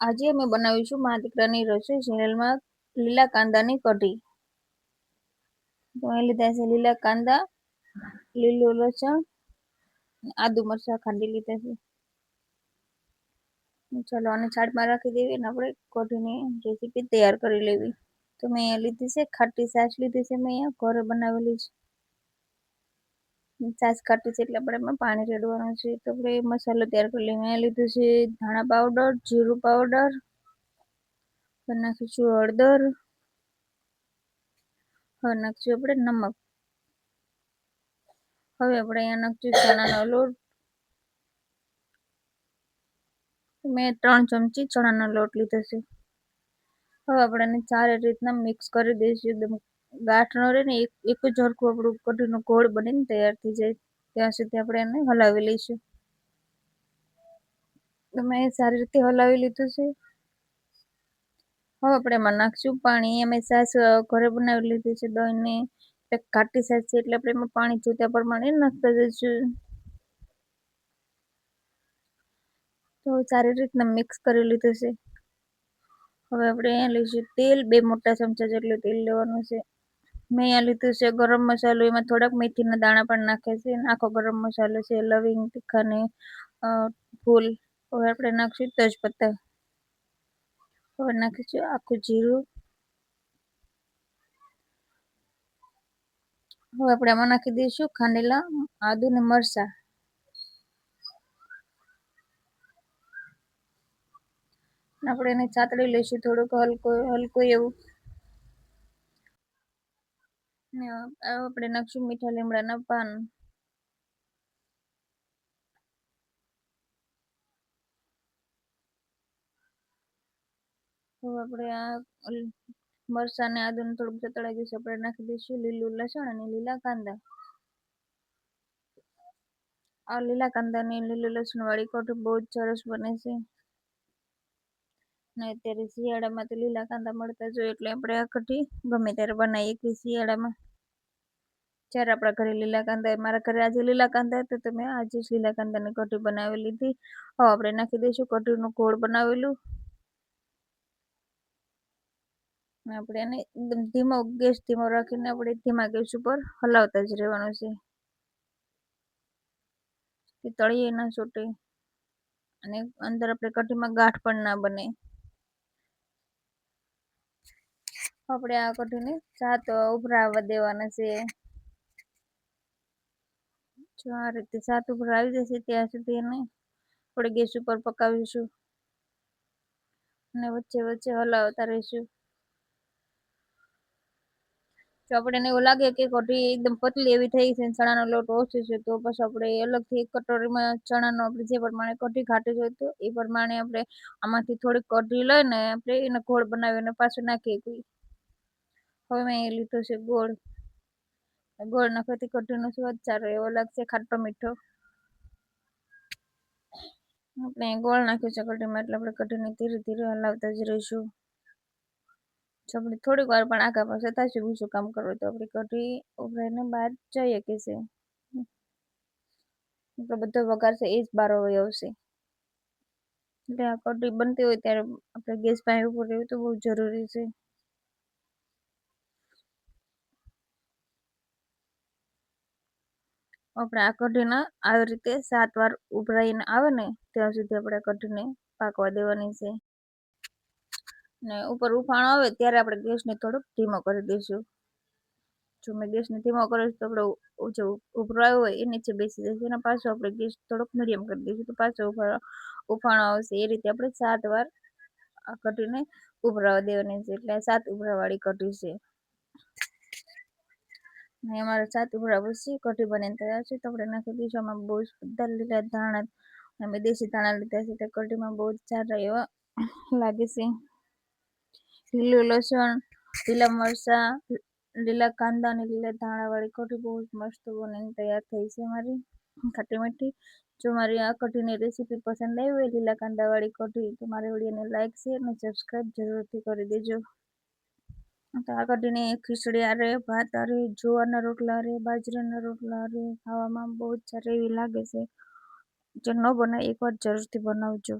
આજે અમે બનાવીશું મા દીકરાની રસોઈ સિરિયલમાં લીલા કાંદાની કઢી. તો લીધા છે લીલા કાંદા, લીલું લસણ આદુ મરચાં ખાંડી લીધા છે. ચાલો આને છાટમાં રાખી દેવી અને આપણે કઢીની રેસીપી તૈયાર કરી લેવી. તો મેં લીધી છે, ખાટી છાશ લીધી છે, મેં અહીંયા ઘરે બનાવેલી છે. છાશ કાઢી છે એટલે આપણે એમાં પાણી રેડવાનું છે. તો આપણે મસાલો તૈયાર કરી લઈએ. મેં લીધું છે ધાણા પાવડર, જીરું પાવડર નાખીશું હળદર, હવે નાખશું આપણે નમક. હવે આપણે અહીંયા નાખશું ચણાનો લોટ. મેં ત્રણ ચમચી ચણાનો લોટ લીધો છે. હવે આપણે ચારે રીતના મિક્સ કરી દઈશું. એકદમ ગાંઠ ન રહે ને એક જ હરખું આપણું કઢીનો ગોળ બનીને તૈયાર થઈ જાય. ત્યાં સુધી આપણે એને હલાવી લઈશું. તો મેં સારી રીતે હલાવી લીધું છે. હવે આપણે એમાં નાખશું પાણી. અમે સાસ ઘરે બનાવી લીધી છે દહીંને. ઘાટી સાસ છે એટલે આપણે એમાં પાણી જોતા પ્રમાણે નાખતા જઈશું. તો સારી રીતના મિક્સ કરી લીધું છે. હવે આપણે લઈશું તેલ. બે મોટા ચમચા જેટલું તેલ લેવાનું છે. મેં અહીંયા લીધું છે ગરમ મસાલો, એમાં થોડાક મેથીના દાણા પણ નાખે છે. આખો ગરમ મસાલો છે, લવિંગ, તીખાને ફૂલ. હવે આપણે નાખીશું તજપત્તા. હવે નાખીશું આખું જીરું. હવે આપણે આમાં નાખી દઈશું ખાંડેલા આદુ ને મરચાં. આપણે એને ચાતડી લઈશું થોડુંક હલકો હલકો એવું. આપણે નાખશું મીઠા લીમડાના પાન. આપણે આ મરચાં ને આદુને થોડુંક ચતળાઈ જશે આપણે નાખી દઈશું લીલું લસણ અને લીલા કાંદા. આ લીલા કાંદા ને લીલું લસણ વાળી કોઠી બહુ જ સરસ બને છે. ને અત્યારે શિયાળામાં તો લીલા કાંદા મળતા જોઈએ એટલે આપણે આ કઢી ગમે ત્યારે બનાવીએ કે શિયાળામાં. જ્યારે આપણા ઘરે લીલા કાંદા મારા ઘરે આજે લીલા કાંદા હતા તો મેં આજે જ લીલા કાંદાની કઢી બનાવી લીધી. હવે આપણે નાખી દઈશું કઢીનું ગોળ બનાવેલું. આપણે એને એકદમ ધીમો, ગેસ ધીમો રાખીને આપણે ધીમા ગેસ ઉપર હલાવતા જ રહેવાનું છે. કે તળીએ ના છૂટે અને અંદર આપણે કઢીમાં ગાંઠ પણ ના બને. આપણે આ કઢીને સાત ઉભરાવા દેવાના છે. જો આ રીતે સાત ઉપર આવી ત્યાં સુધી એને થોડી ગેસ ઉપર પકાવીશું. અને વચ્ચે વચ્ચે હલાવતા રહીશું. જો આપણે એવું લાગે કે કઢી એકદમ પતલી એવી થઈ છે ચણાનો લોટ ઓછો છે, તો પછી આપણે અલગથી એક કટોરીમાં ચણાનો આપણે જે પ્રમાણે કઢી ઘાટી જોઈતો એ પ્રમાણે આપણે આમાંથી થોડીક કઢી લઈને આપણે એને ગોળ બનાવીને પાછું નાખીએ. હવે મેં લીધો છે ગોળ. ગોળ નાખવાથી કઢીનો સ્વાદ સારો એવો લાગશે, ખાટો મીઠો. આપણે ગોળ નાખ્યું છે કઢીમાં એટલે આપણે કઢીને ધીરે ધીરે હલાવતા જ રહીશું. જો આપણે થોડીક વાર પણ આગા પાસે થશે, બીજું કામ કરવું તો આપણી કઢી ઉભરાઈને બહાર જઈ શકીએ છે આપણો બધો વઘાર એ જ બાર આવશે. એટલે આ કઢી બનતી હોય ત્યારે આપણે ગેસ પાસે ઉપર રહેવું તો બહુ જરૂરી છે. આપણે આ કઢીને આવી રીતે સાત વાર ઉભરાઈને આવે ને, ત્યાં સુધી આપણે કઢીને પાકવા દેવાની છે. ને ઉપર ઉફાણો આવે ત્યારે આપણે ગેસને થોડોક ધીમો કરી દઈશું. જો મેં ગેસને ધીમો કર્યો તો આપણે જે ઉભરાયો હોય એ નીચે બેસી જશે અને પાછો આપણે ગેસ થોડોક મીડિયમ કરી દઈશું તો પાછો ઉફાણો આવશે. એ રીતે આપણે સાત વાર આ કઢીને ઉભરાવા દેવાની છે. એટલે સાત ઉભરાવાળી કઢી છે. ને અમારે સાત ઉભરા પછી કઢી બનીને તૈયાર છે. તો આપણે નાખી દઈશું આમાં બહુ જ બધા લીલા ધાણા અમે દેશી ધાણા લીધા છે. તો કઢીમાં બહુ જ સારા એવા લાગે છે. લીલું લસણ, લીલા મરચાં, લીલા કાંદા અને લીલા ધાણાવાળી કઢી બહુ જ મસ્ત બનીને તૈયાર થઈ છે મારી ખાટી મીઠી. જો મારી આ કઢીની રેસીપી પસંદ આવી હોય લીલા કાંદાવાળી કઢી તો મારી વિડીયોને લાઇક શેર અને સબસ્ક્રાઈબ જરૂરથી કરી દેજો. તો આ કઢીને ખીચડી આરે ભાત આરે જુવારના રોટલા રે, બાજરાના રોટલા રે, ખાવામાં બહુ જ સારી એવી લાગે છે. જે ન બનાવે એકવાર જરૂરથી બનાવજો.